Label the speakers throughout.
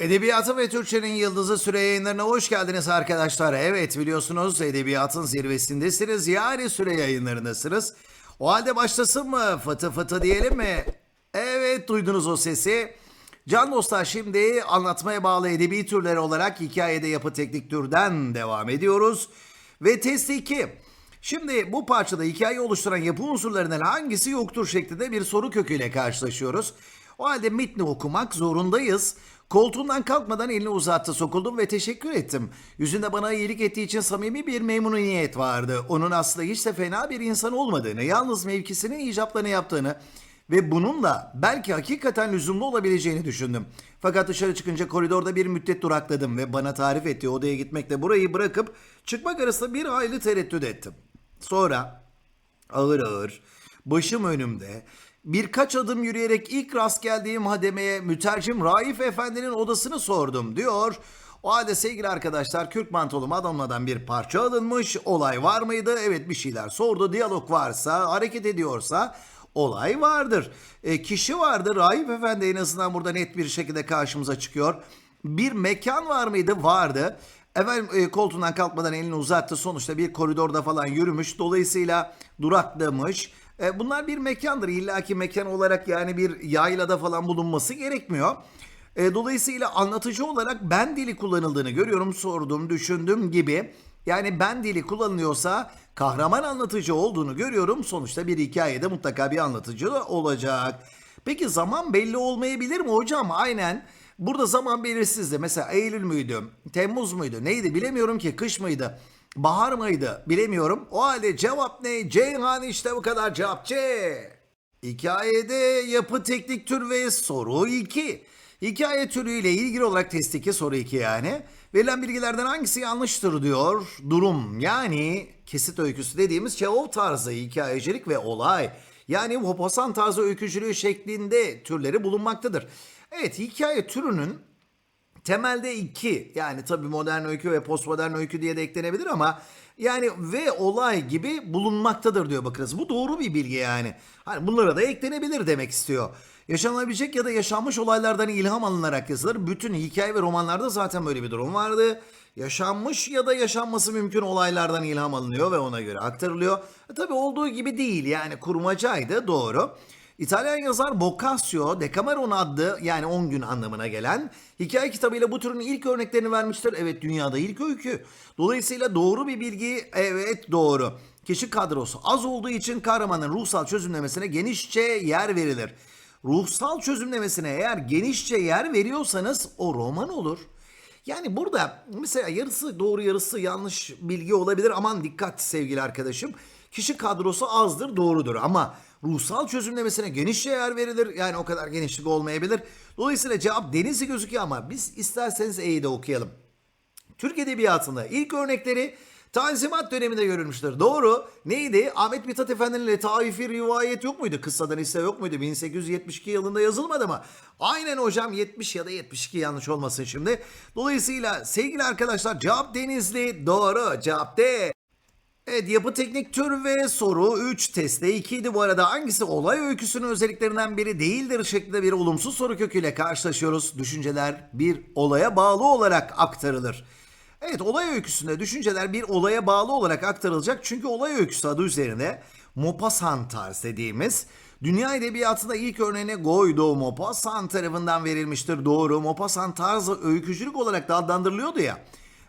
Speaker 1: Edebiyatı ve Türkçenin yıldızı süre yayınlarına hoş geldiniz arkadaşlar. Evet biliyorsunuz edebiyatın zirvesindesiniz yani süre yayınlarındasınız. O halde başlasın mı? Fıtı fıtı diyelim mi? Evet duydunuz o sesi. Can dostlar şimdi anlatmaya bağlı edebi türleri olarak hikayede yapı teknik türden devam ediyoruz. Ve test 2. Şimdi bu parçada hikayeyi oluşturan yapı unsurlarından hangisi yoktur şeklinde bir soru köküyle karşılaşıyoruz. O halde metni okumak zorundayız. Koltuğundan kalkmadan elini uzattı sokuldum ve teşekkür ettim. Yüzünde bana iyilik ettiği için samimi bir memnuniyet vardı. Onun aslında hiç de fena bir insan olmadığını, yalnız mevkisinin icaplarını yaptığını ve bununla belki hakikaten lüzumlu olabileceğini düşündüm. Fakat dışarı çıkınca koridorda bir müddet durakladım ve bana tarif ettiği odaya gitmekle burayı bırakıp çıkmak arasında bir hayli tereddüt ettim. Sonra ağır ağır başım önümde birkaç adım yürüyerek ilk rast geldiğim hademeye mütercim Raif Efendi'nin odasını sordum diyor. O halde sevgili arkadaşlar Kürk mantolu Madonna'dan bir parça alınmış. Olay var mıydı? Evet bir şeyler sordu. Diyalog varsa, hareket ediyorsa olay vardır. E, kişi vardır. Raif Efendi en azından burada net bir şekilde karşımıza çıkıyor. Bir mekan var mıydı? Vardı. Efendim e, koltuğundan kalkmadan elini uzattı. Sonuçta bir koridorda falan yürümüş. Dolayısıyla duraklamış. E, bunlar bir mekandır. İlla ki mekan olarak yani bir yaylada falan bulunması gerekmiyor. E, dolayısıyla anlatıcı olarak ben dili kullanıldığını görüyorum. Sordum, düşündüm gibi. Yani ben dili kullanılıyorsa kahraman anlatıcı olduğunu görüyorum. Sonuçta bir hikayede mutlaka bir anlatıcı da olacak. Peki zaman belli olmayabilir mi hocam? Aynen. Burada zaman belirsizdi. Mesela Eylül müydü? Temmuz muydu? Neydi bilemiyorum ki. Kış mıydı? Bahar mıydı? Bilemiyorum. O halde cevap ne? Ceyhan işte bu kadar cevap C. Hikayede yapı teknik tür ve soru 2. Hikaye türüyle ilgili olarak test 2 soru 2 yani. Verilen bilgilerden hangisi yanlıştır diyor. Durum yani kesit öyküsü dediğimiz Çehov tarzı hikayecilik ve olay. Yani Hoposan tarzı öykücülüğü şeklinde türleri bulunmaktadır. Evet hikaye türünün temelde iki yani tabii modern öykü ve postmodern öykü diye de eklenebilir ama yani ve olay gibi bulunmaktadır diyor bakınız. Bu doğru bir bilgi yani. Hani bunlara da eklenebilir demek istiyor. Yaşanabilecek ya da yaşanmış olaylardan ilham alınarak yazılır. Bütün hikaye ve romanlarda zaten böyle bir durum vardı. Yaşanmış ya da yaşanması mümkün olaylardan ilham alınıyor ve ona göre aktarılıyor. E, tabii olduğu gibi değil yani kurmacaydı doğru. İtalyan yazar Boccaccio Decameron adlı yani 10 gün anlamına gelen hikaye kitabıyla bu türün ilk örneklerini vermiştir. Evet dünyada ilk öykü. Dolayısıyla doğru bir bilgi evet doğru. Kişi kadrosu az olduğu için kahramanın ruhsal çözümlemesine genişçe yer verilir. Ruhsal çözümlemesine eğer genişçe yer veriyorsanız o roman olur. Yani burada mesela yarısı doğru yarısı yanlış bilgi olabilir. Aman dikkat sevgili arkadaşım. Kişi kadrosu azdır doğrudur ama ruhsal çözümlemesine genişçe yer verilir. Yani o kadar genişlik olmayabilir. Dolayısıyla cevap denizli gözüküyor ama biz isterseniz E'yi de okuyalım. Türk Edebiyatı'nda ilk örnekleri Tanzimat döneminde görülmüştür. Doğru. Neydi? Ahmet Mithat Efendi'nin letaifi rivayet yok muydu? Kıssadan ise yok muydu? 1872 yılında yazılmadı mı? Aynen hocam 70 ya da 72 yanlış olmasın şimdi. Dolayısıyla sevgili arkadaşlar cevap Denizli doğru. Cevap D. Evet yapı teknik tür ve soru 3 testte 2 idi bu arada hangisi olay öyküsünün özelliklerinden biri değildir şeklinde bir olumsuz soru köküyle karşılaşıyoruz. Düşünceler bir olaya bağlı olarak aktarılır. Evet olay öyküsünde düşünceler bir olaya bağlı olarak aktarılacak çünkü olay öyküsü adı üzerine Maupassant tarz dediğimiz dünya edebiyatında ilk örneğine Guido Maupassant tarafından verilmiştir. Doğru Maupassant tarzı öykücülük olarak da adlandırılıyordu ya.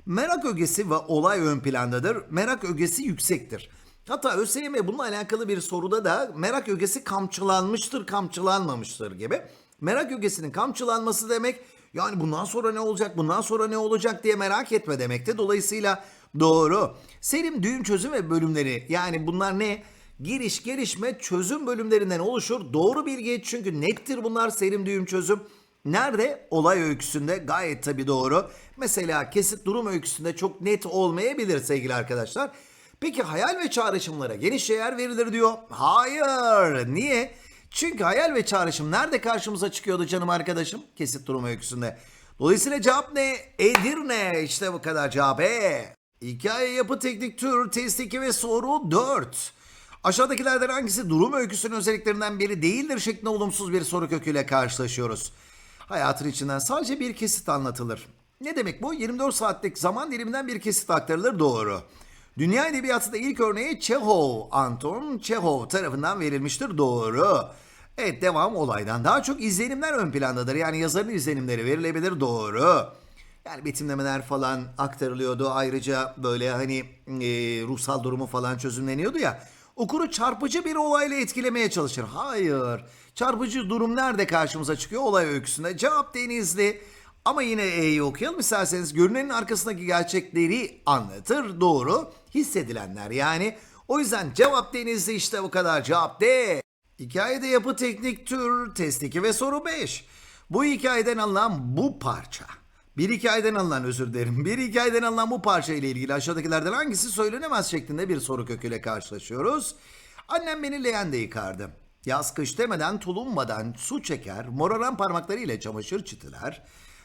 Speaker 1: Merak ögesi ve olay ön plandadır. Merak ögesi yüksektir. Hatta ÖSYM bununla alakalı bir soruda da merak ögesi kamçılanmıştır, kamçılanmamıştır gibi. Merak ögesinin kamçılanması demek yani bundan sonra ne olacak, bundan sonra ne olacak diye merak etme demekte. Dolayısıyla doğru. Serim düğüm çözüm ve bölümleri yani bunlar ne? Giriş, gelişme, çözüm bölümlerinden oluşur. Doğru bilgi çünkü nettir bunlar serim düğüm çözüm. Nerede? Olay öyküsünde gayet tabi doğru. Mesela kesit durum öyküsünde çok net olmayabilir sevgili arkadaşlar. Peki hayal ve çağrışımlara geniş yer verilir diyor. Hayır. Niye? Çünkü hayal ve çağrışım nerede karşımıza çıkıyordu canım arkadaşım? Kesit durum öyküsünde. Dolayısıyla cevap ne? Edirne. İşte bu kadar cevap E. Hikaye yapı teknik tür test 2 ve soru 4. Aşağıdakilerden hangisi durum öyküsünün özelliklerinden biri değildir şeklinde olumsuz bir soru köküyle karşılaşıyoruz. Hayatın içinden sadece bir kesit anlatılır. Ne demek bu? 24 saatlik zaman diliminden bir kesit aktarılır doğru. Dünya Edebiyatı'nda ilk örneği Çehov, Anton Çehov tarafından verilmiştir doğru. Evet devam olaydan. Daha çok izlenimler ön plandadır. Yani yazarın izlenimleri verilebilir doğru. Yani betimlemeler falan aktarılıyordu. Ayrıca böyle hani e, ruhsal durumu falan çözümleniyordu ya. Okuru çarpıcı bir olayla etkilemeye çalışır. Hayır. Çarpıcı durum nerede karşımıza çıkıyor? Olay öyküsünde. Cevap denizli. Ama yine E'yi okuyalım isterseniz. Görünenin arkasındaki gerçekleri anlatır. Doğru. Hissedilenler yani. O yüzden cevap denizli işte bu kadar. Cevap D. Hikayede yapı teknik tür test 2 ve soru 5. Bu hikayeden alınan bu parça. Bir hikayeden alınan özür dilerim. Bir hikayeden alınan bu parça ile ilgili aşağıdakilerden hangisi söylenemez şeklinde bir soru köküyle karşılaşıyoruz. Annem beni leğende yıkardı. Yaz kış demeden tulummadan su çeker, moraran parmaklarıyla çamaşır çitiler.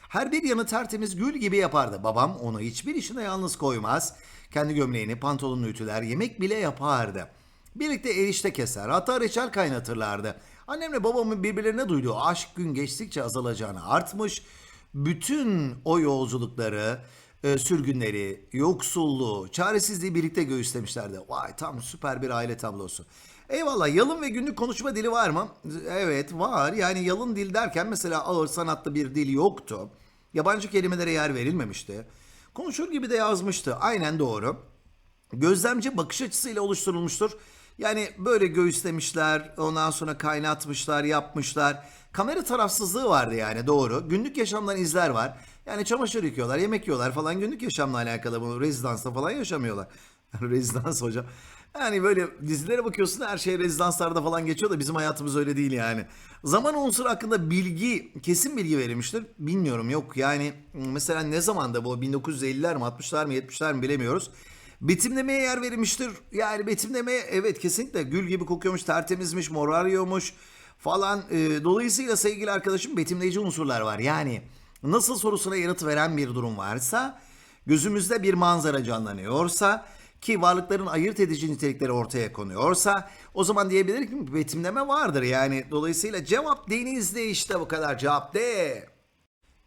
Speaker 1: Her bir yanı tertemiz gül gibi yapardı. Babam onu hiçbir işine yalnız koymaz. Kendi gömleğini, pantolonunu ütüler, yemek bile yapardı. Birlikte erişte keser, hatta reçel kaynatırlardı. Annemle babamın birbirlerine duyduğu aşk gün geçtikçe azalacağını artmış. Bütün o yolculukları, e, sürgünleri, yoksulluğu, çaresizliği birlikte göğüslemişlerdi. Vay tam süper bir aile tablosu. Eyvallah yalın ve günlük konuşma dili var mı? Evet var. Yani yalın dil derken mesela ağır sanatlı bir dil yoktu. Yabancı kelimelere yer verilmemişti. Konuşur gibi de yazmıştı. Aynen doğru gözlemci bakış açısıyla oluşturulmuştur. Yani böyle göğüslemişler, ondan sonra kaynatmışlar, yapmışlar. Kamera tarafsızlığı vardı yani doğru. Günlük yaşamdan izler var. Yani çamaşır yıkıyorlar, yemek yiyorlar falan günlük yaşamla alakalı bu rezidansta falan yaşamıyorlar. Rezidans hocam. Yani böyle dizilere bakıyorsun her şey rezidanslarda falan geçiyor da bizim hayatımız öyle değil yani. Zaman unsuru hakkında bilgi, kesin bilgi verilmiştir. Bilmiyorum yok yani mesela ne zamanda bu 1950'ler mi 60'lar mı 70'ler mi bilemiyoruz. Betimlemeye yer verilmiştir. Yani betimlemeye evet kesinlikle gül gibi kokuyormuş, tertemizmiş, morarıyormuş falan. Dolayısıyla sevgili arkadaşım betimleyici unsurlar var. Yani nasıl sorusuna yanıt veren bir durum varsa, gözümüzde bir manzara canlanıyorsa ki varlıkların ayırt edici nitelikleri ortaya konuyorsa o zaman diyebilir ki betimleme vardır. Yani dolayısıyla cevap denizde işte bu kadar cevap de.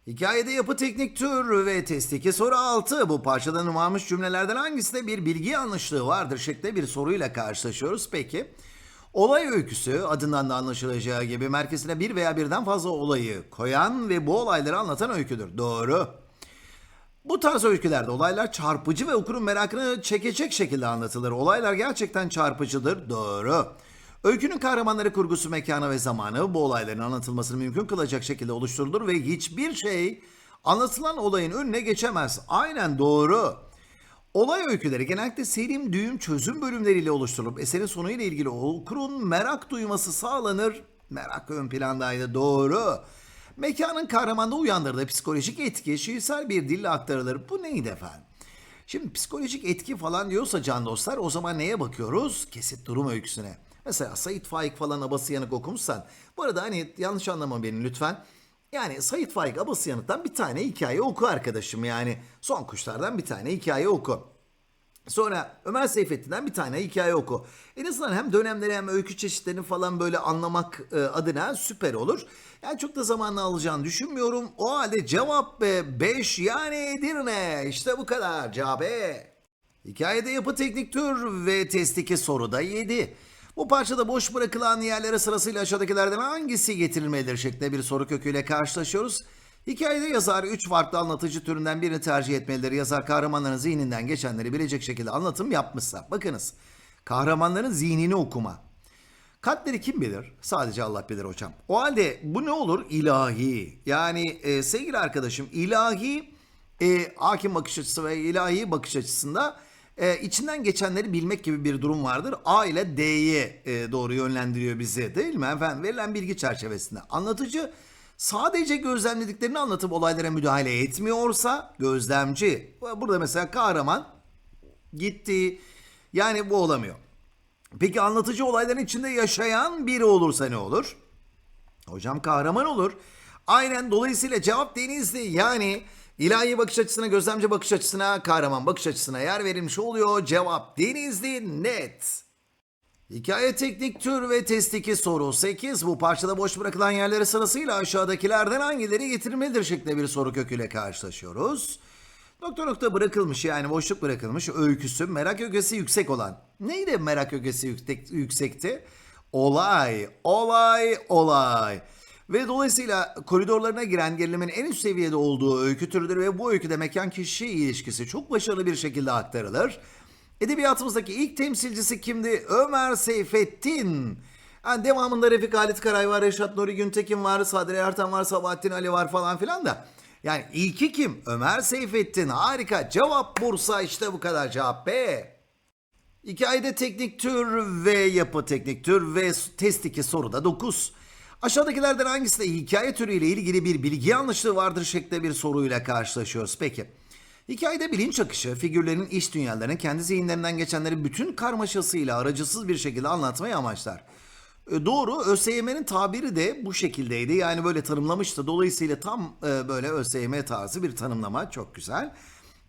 Speaker 1: Hikayede yapı teknik tür ve test 2 soru 6. Bu parçada numarmış cümlelerden hangisinde bir bilgi yanlışlığı vardır şeklinde bir soruyla karşılaşıyoruz. Peki. Olay öyküsü adından da anlaşılacağı gibi merkezine bir veya birden fazla olayı koyan ve bu olayları anlatan öyküdür. Doğru. Bu tarz öykülerde olaylar çarpıcı ve okurun merakını çekecek şekilde anlatılır. Olaylar gerçekten çarpıcıdır. Doğru. Öykünün kahramanları kurgusu mekanı ve zamanı bu olayların anlatılmasını mümkün kılacak şekilde oluşturulur ve hiçbir şey anlatılan olayın önüne geçemez. Aynen doğru. Olay öyküleri genellikle serim, düğüm, çözüm bölümleriyle oluşturulup eserin sonuyla ilgili okurun merak duyması sağlanır. Merak ön plandaydı doğru. Mekanın kahramanda uyandırdığı psikolojik etki şiirsel bir dille aktarılır. Bu neydi efendim? Şimdi psikolojik etki falan diyorsa can dostlar o zaman neye bakıyoruz? Kesit durum öyküsüne. Mesela Sait Faik falan abası yanık okumuşsan. Bu arada hani yanlış anlama beni lütfen. Yani Sait Faik abası yanıktan bir tane hikaye oku arkadaşım. Yani son kuşlardan bir tane hikaye oku. Sonra Ömer Seyfettin'den bir tane hikaye oku. En azından hem dönemleri hem öykü çeşitlerini falan böyle anlamak e, adına süper olur. Yani çok da zamanla alacağını düşünmüyorum. O halde cevap 5 yani Edirne. İşte bu kadar cevap E. Hikayede yapı teknik tür ve test 2 soruda 7. Bu parçada boş bırakılan yerlere sırasıyla aşağıdakilerden hangisi getirilmelidir şeklinde bir soru köküyle karşılaşıyoruz. Hikayede yazar 3 farklı anlatıcı türünden birini tercih etmelidir. Yazar kahramanların zihninden geçenleri bilecek şekilde anlatım yapmışsa. Bakınız kahramanların zihnini okuma. Kalpleri kim bilir? Sadece Allah bilir hocam. O halde bu ne olur? İlahi. Yani e, sevgili arkadaşım ilahi e, hakim bakış açısı ve ilahi bakış açısında e, içinden geçenleri bilmek gibi bir durum vardır. A ile D'ye e, doğru yönlendiriyor bizi değil mi efendim? Verilen bilgi çerçevesinde. Anlatıcı sadece gözlemlediklerini anlatıp olaylara müdahale etmiyorsa gözlemci. Burada mesela kahraman gitti. Yani bu olamıyor. Peki anlatıcı olayların içinde yaşayan biri olursa ne olur? Hocam kahraman olur. Aynen dolayısıyla cevap denizli. Yani ilahi bakış açısına, gözlemci bakış açısına, kahraman bakış açısına yer verilmiş oluyor. Cevap denizli net. Hikaye teknik tür ve test 2 soru 8. Bu parçada boş bırakılan yerleri sırasıyla aşağıdakilerden hangileri getirilmelidir şeklinde bir soru köküyle karşılaşıyoruz. Nokta nokta bırakılmış yani boşluk bırakılmış öyküsü merak ögesi yüksek olan. Neydi merak ögesi yüksek, yüksekti? Olay, olay, olay. Ve dolayısıyla koridorlarına giren gerilimin en üst seviyede olduğu öykü türüdür ve bu öyküde mekan kişi ilişkisi çok başarılı bir şekilde aktarılır. Edebiyatımızdaki ilk temsilcisi kimdi? Ömer Seyfettin. Yani devamında Refik Halit Karay var, Reşat Nuri Güntekin var, Sadri Ertan var, Sabahattin Ali var falan filan da. Yani ilki kim? Ömer Seyfettin. Harika. Cevap Bursa işte bu kadar cevap B. Hikayede teknik tür ve yapı teknik tür ve test 2 soruda 9. Aşağıdakilerden hangisinde hikaye türüyle ilgili bir bilgi yanlışlığı vardır şeklinde bir soruyla karşılaşıyoruz. Peki. Hikayede bilinç akışı, figürlerin iç dünyalarını kendi zihinlerinden geçenleri bütün karmaşasıyla aracısız bir şekilde anlatmayı amaçlar. E, Doğru, ÖSYM'nin tabiri de bu şekildeydi. Yani böyle tanımlamıştı. Dolayısıyla tam e, böyle ÖSYM tarzı bir tanımlama. Çok güzel.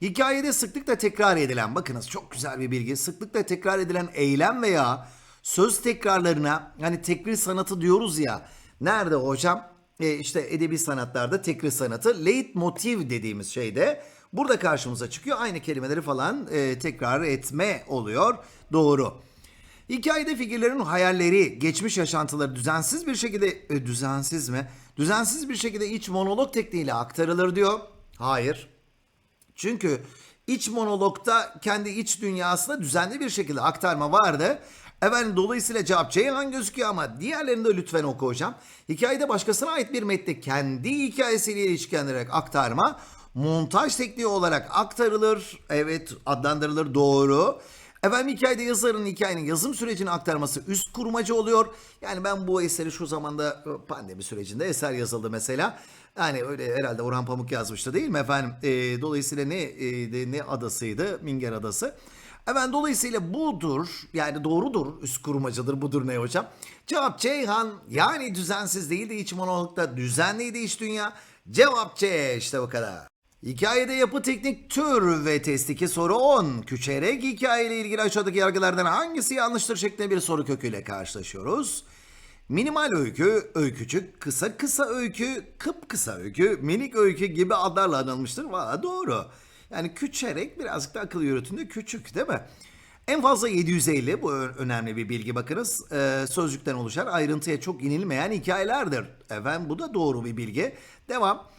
Speaker 1: Hikayede sıklıkla tekrar edilen, bakınız çok güzel bir bilgi. Sıklıkla tekrar edilen eylem veya söz tekrarlarına, hani tekrir sanatı diyoruz ya. Nerede hocam? E, işte edebi sanatlarda tekrir sanatı, leitmotiv dediğimiz şeyde burada karşımıza çıkıyor. Aynı kelimeleri falan e, tekrar etme oluyor. Doğru. Hikayede figürlerin hayalleri, geçmiş yaşantıları düzensiz bir şekilde, e, düzensiz mi? Düzensiz bir şekilde iç monolog tekniğiyle aktarılır diyor. Hayır. Çünkü iç monologda kendi iç dünyasına düzenli bir şekilde aktarma vardı. Efendim dolayısıyla cevap Ceyhan gözüküyor ama diğerlerini de lütfen oku hocam. Hikayede başkasına ait bir metni kendi hikayesiyle ilişkilendirerek aktarma montaj tekniği olarak aktarılır. Evet adlandırılır doğru. Efendim hikayede yazarın hikayenin yazım sürecini aktarması üst kurmacı oluyor. Yani ben bu eseri şu zamanda e, pandemi sürecinde eser yazıldı mesela. Yani öyle herhalde Orhan Pamuk yazmıştı değil mi efendim? E, dolayısıyla ne e, ne adasıydı? Minger Adası. Efendim dolayısıyla budur yani doğrudur üst kurmacıdır budur ne hocam? Cevap Ceyhan yani düzensiz değildi iç monologda düzenliydi iç dünya. Cevap C işte bu kadar. Hikayede yapı teknik tür ve test 2 soru 10. Küçerek hikayeyle ilgili aşağıdaki yargılardan hangisi yanlıştır şeklinde bir soru köküyle karşılaşıyoruz. Minimal öykü, öykücük, kısa kısa öykü, kıp kısa öykü, minik öykü gibi adlarla anılmıştır. Valla doğru. Yani küçerek birazcık da akıl yürütünde küçük değil mi? En fazla 750 bu önemli bir bilgi bakınız. Ee, sözcükten oluşan ayrıntıya çok inilmeyen hikayelerdir. Efendim bu da doğru bir bilgi. Devam.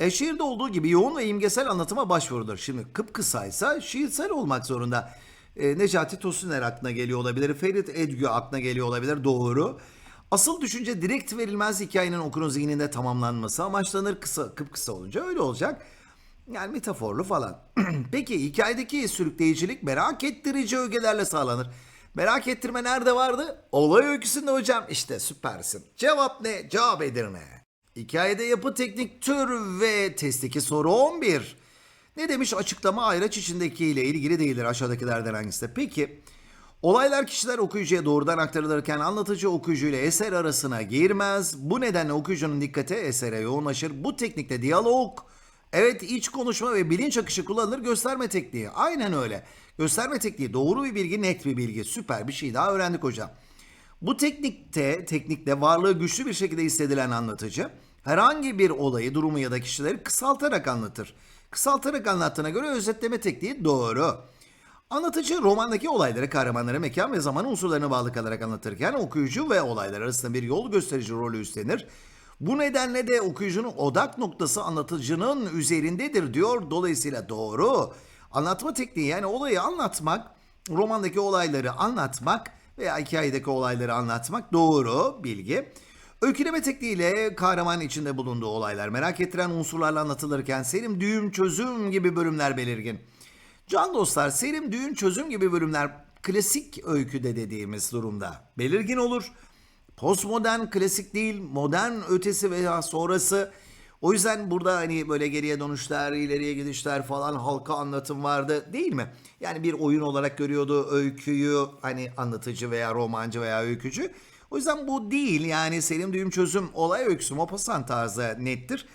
Speaker 1: E, olduğu gibi yoğun ve imgesel anlatıma başvurulur. Şimdi kıpkısaysa şiirsel olmak zorunda. E, Necati Tosuner aklına geliyor olabilir. Ferit Edgü aklına geliyor olabilir. Doğru. Asıl düşünce direkt verilmez hikayenin okurun zihninde tamamlanması amaçlanır kısa kıpkısa olunca öyle olacak. Yani metaforlu falan. Peki hikayedeki sürükleyicilik merak ettirici ögelerle sağlanır. Merak ettirme nerede vardı? Olay öyküsünde hocam. İşte süpersin. Cevap ne? Cevap Edirne. Hikayede yapı teknik tür ve testteki soru 11. Ne demiş açıklama ayraç içindeki ile ilgili değildir aşağıdakilerden hangisi. Peki olaylar kişiler okuyucuya doğrudan aktarılırken anlatıcı okuyucuyla eser arasına girmez. Bu nedenle okuyucunun dikkati esere yoğunlaşır. Bu teknikte diyalog, evet iç konuşma ve bilinç akışı kullanılır gösterme tekniği. Aynen öyle. Gösterme tekniği doğru bir bilgi net bir bilgi. Süper bir şey daha öğrendik hocam. Bu teknikte, teknikte varlığı güçlü bir şekilde hissedilen anlatıcı herhangi bir olayı, durumu ya da kişileri kısaltarak anlatır. Kısaltarak anlattığına göre özetleme tekniği doğru. Anlatıcı romandaki olayları, kahramanları, mekan ve zaman unsurlarına bağlı kalarak anlatırken okuyucu ve olaylar arasında bir yol gösterici rolü üstlenir. Bu nedenle de okuyucunun odak noktası anlatıcının üzerindedir diyor. Dolayısıyla doğru. Anlatma tekniği yani olayı anlatmak, romandaki olayları anlatmak veya hikayedeki olayları anlatmak doğru bilgi. Öyküleme tekniğiyle kahraman içinde bulunduğu olaylar merak ettiren unsurlarla anlatılırken serim, düğüm, çözüm gibi bölümler belirgin. Can dostlar serim, düğün, çözüm gibi bölümler klasik öyküde dediğimiz durumda belirgin olur. Postmodern klasik değil, modern ötesi veya sonrası. O yüzden burada hani böyle geriye dönüşler, ileriye gidişler falan halka anlatım vardı değil mi? Yani bir oyun olarak görüyordu öyküyü hani anlatıcı veya romancı veya öykücü. O yüzden bu değil yani Selim Düğüm Çözüm olay öyküsü Maupassant tarzı nettir.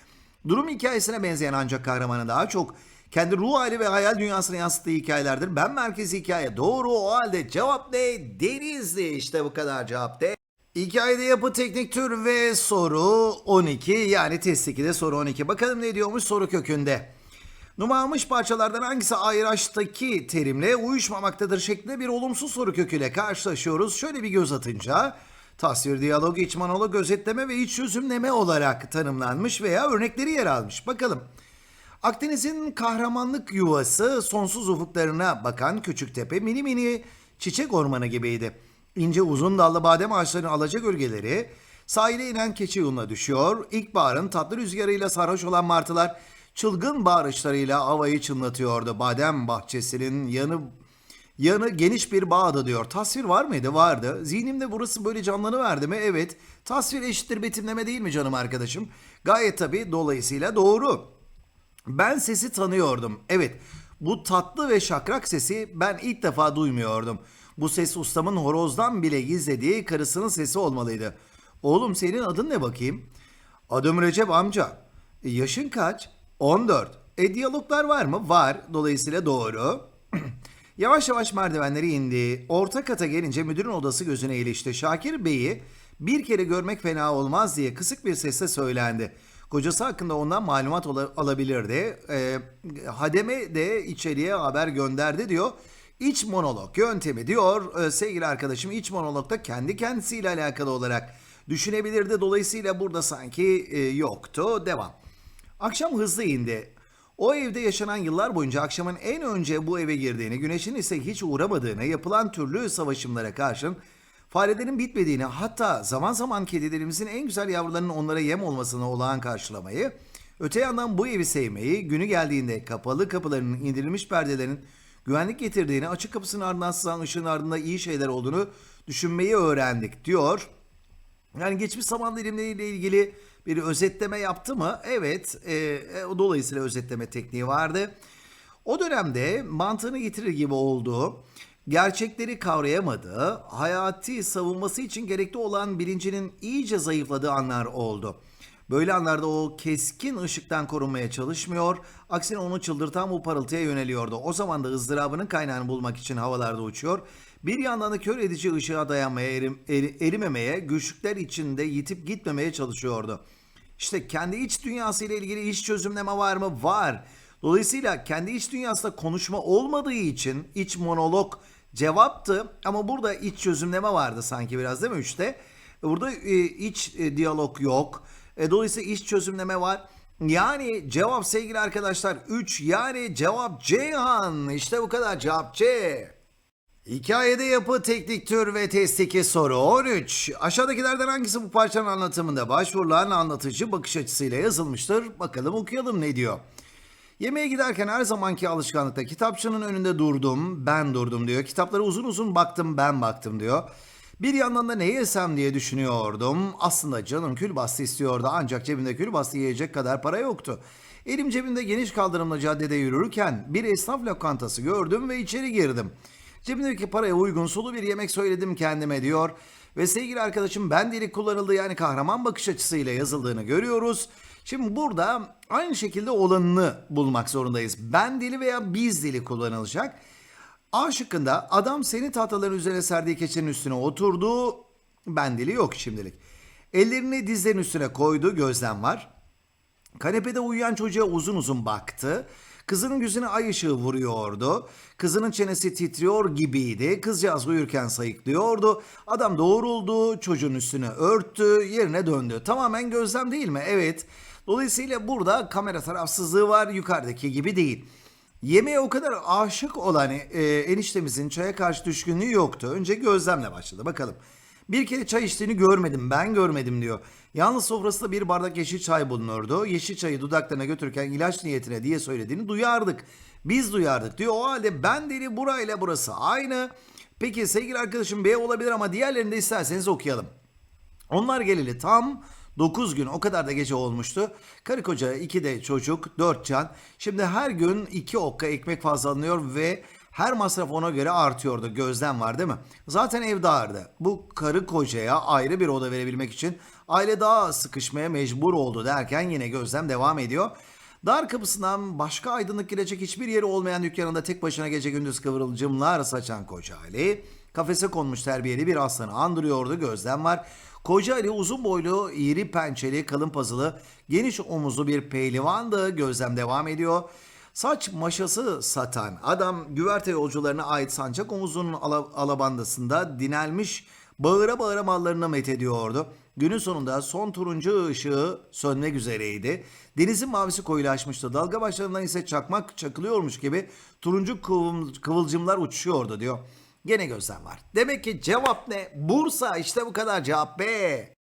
Speaker 1: Durum hikayesine benzeyen ancak kahramanı daha çok kendi ruh hali ve hayal dünyasına yansıttığı hikayelerdir. Ben merkezi hikaye doğru o halde cevap ne? Denizli işte bu kadar cevap de. Hikayede yapı teknik tür ve soru 12 yani test 2'de soru 12. Bakalım ne diyormuş soru kökünde. Numaralanmış parçalardan hangisi ayraçtaki terimle uyuşmamaktadır şeklinde bir olumsuz soru köküyle karşılaşıyoruz. Şöyle bir göz atınca tasvir, diyalog, iç monolog, özetleme ve iç çözümleme olarak tanımlanmış veya örnekleri yer almış. Bakalım. Akdeniz'in kahramanlık yuvası sonsuz ufuklarına bakan küçük tepe mini mini çiçek ormanı gibiydi. İnce uzun dallı badem ağaçlarının alaca gölgeleri sahile inen keçi yoluna düşüyor. İlkbaharın tatlı rüzgarıyla sarhoş olan martılar çılgın bağırışlarıyla havayı çınlatıyordu. Badem bahçesinin yanı yanı geniş bir bağdı diyor. Tasvir var mıydı? Vardı. Zihnimde burası böyle canlanıverdi mi? Evet. Tasvir eşittir betimleme değil mi canım arkadaşım? Gayet tabii dolayısıyla doğru. Ben sesi tanıyordum. Evet, bu tatlı ve şakrak sesi ben ilk defa duymuyordum. Bu ses ustamın horozdan bile gizlediği karısının sesi olmalıydı. Oğlum senin adın ne bakayım? Adım Recep amca. E, yaşın kaç? 14. E diyaloglar var mı? Var. Dolayısıyla doğru. Yavaş yavaş merdivenleri indi. Orta kata gelince müdürün odası gözüne ilişti. Şakir Bey'i bir kere görmek fena olmaz diye kısık bir sesle söylendi. Kocası hakkında ondan malumat alabilirdi. Ee, Hademe de içeriye haber gönderdi diyor. İç monolog yöntemi diyor. Ee, sevgili arkadaşım iç monologda kendi kendisiyle alakalı olarak düşünebilirdi. Dolayısıyla burada sanki e, yoktu. Devam. Akşam hızlı indi. O evde yaşanan yıllar boyunca akşamın en önce bu eve girdiğini, güneşin ise hiç uğramadığını, yapılan türlü savaşımlara karşın farelerin bitmediğini, hatta zaman zaman kedilerimizin en güzel yavrularının onlara yem olmasını olağan karşılamayı, öte yandan bu evi sevmeyi, günü geldiğinde kapalı kapılarının indirilmiş perdelerin güvenlik getirdiğini, açık kapısının ardından sızan ışığın ardında iyi şeyler olduğunu düşünmeyi öğrendik diyor. Yani geçmiş zaman dilimleriyle ilgili bir özetleme yaptı mı? Evet. E, e, dolayısıyla özetleme tekniği vardı. O dönemde mantığını getirir gibi olduğu, gerçekleri kavrayamadığı, hayati savunması için gerekli olan bilincinin iyice zayıfladığı anlar oldu. Böyle anlarda o keskin ışıktan korunmaya çalışmıyor, aksine onu çıldırtan bu parıltıya yöneliyordu. O zaman da ızdırabının kaynağını bulmak için havalarda uçuyor. Bir yandan da kör edici ışığa dayanmaya, erim, eri- erimemeye, güçlükler içinde yitip gitmemeye çalışıyordu. İşte kendi iç dünyası ile ilgili iş çözümleme var mı? Var. Dolayısıyla kendi iç dünyasında konuşma olmadığı için iç monolog cevaptı ama burada iç çözümleme vardı sanki biraz değil mi üçte? Burada e, iç e, diyalog yok. E, dolayısıyla iç çözümleme var. Yani cevap sevgili arkadaşlar 3 yani cevap Ceyhan. İşte bu kadar cevap C. Hikayede yapı, teknik tür ve test 2 soru 13. Aşağıdakilerden hangisi bu parçanın anlatımında başvurulan anlatıcı bakış açısıyla yazılmıştır? Bakalım okuyalım ne diyor. Yemeğe giderken her zamanki alışkanlıkla kitapçının önünde durdum, ben durdum diyor. Kitaplara uzun uzun baktım, ben baktım diyor. Bir yandan da ne yesem diye düşünüyordum. Aslında canım külbastı istiyordu ancak cebimde külbastı yiyecek kadar para yoktu. Elim cebimde geniş kaldırımla caddede yürürken bir esnaf lokantası gördüm ve içeri girdim. Cebimdeki paraya uygun sulu bir yemek söyledim kendime diyor. Ve sevgili arkadaşım ben dili kullanıldığı yani kahraman bakış açısıyla yazıldığını görüyoruz. Şimdi burada aynı şekilde olanını bulmak zorundayız. Ben dili veya biz dili kullanılacak. A şıkkında adam seni tahtaların üzerine serdiği keçenin üstüne oturdu. Ben dili yok şimdilik. Ellerini dizlerin üstüne koydu gözlem var. Kanepede uyuyan çocuğa uzun uzun baktı. Kızının yüzüne ay ışığı vuruyordu. Kızının çenesi titriyor gibiydi. Kızcağız uyurken sayıklıyordu. Adam doğruldu, çocuğun üstüne örttü, yerine döndü. Tamamen gözlem değil mi? Evet. Dolayısıyla burada kamera tarafsızlığı var, yukarıdaki gibi değil. Yemeğe o kadar aşık olan e, eniştemizin çaya karşı düşkünlüğü yoktu. Önce gözlemle başladı. Bakalım. Bir kere çay içtiğini görmedim, ben görmedim diyor. Yalnız sofrasında bir bardak yeşil çay bulunurdu. Yeşil çayı dudaklarına götürürken ilaç niyetine diye söylediğini duyardık. Biz duyardık diyor. O halde ben deli burayla burası aynı. Peki sevgili arkadaşım B olabilir ama diğerlerini de isterseniz okuyalım. Onlar geleli tam 9 gün o kadar da gece olmuştu. Karı koca 2 de çocuk 4 can. Şimdi her gün 2 okka ekmek fazla ve her masraf ona göre artıyordu. Gözlem var değil mi? Zaten ev dardı. Bu karı kocaya ayrı bir oda verebilmek için aile daha sıkışmaya mecbur oldu derken yine gözlem devam ediyor. Dar kapısından başka aydınlık girecek hiçbir yeri olmayan dükkanında tek başına gece gündüz kıvırcımlar saçan Koca Ali, kafese konmuş terbiyeli bir aslanı andırıyordu gözlem var. Koca Ali uzun boylu, iri pençeli, kalın pazılı, geniş omuzlu bir pehlivandı. Gözlem devam ediyor. Saç maşası satan adam güverte yolcularına ait sancak omuzunun ala- alabandasında dinelmiş bağıra bağıra mallarına met ediyordu. Günün sonunda son turuncu ışığı sönmek üzereydi. Denizin mavisi koyulaşmıştı. Dalga başlarından ise çakmak çakılıyormuş gibi turuncu kıvım- kıvılcımlar uçuşuyordu diyor. Gene gözlem var. Demek ki cevap ne? Bursa işte bu kadar cevap B.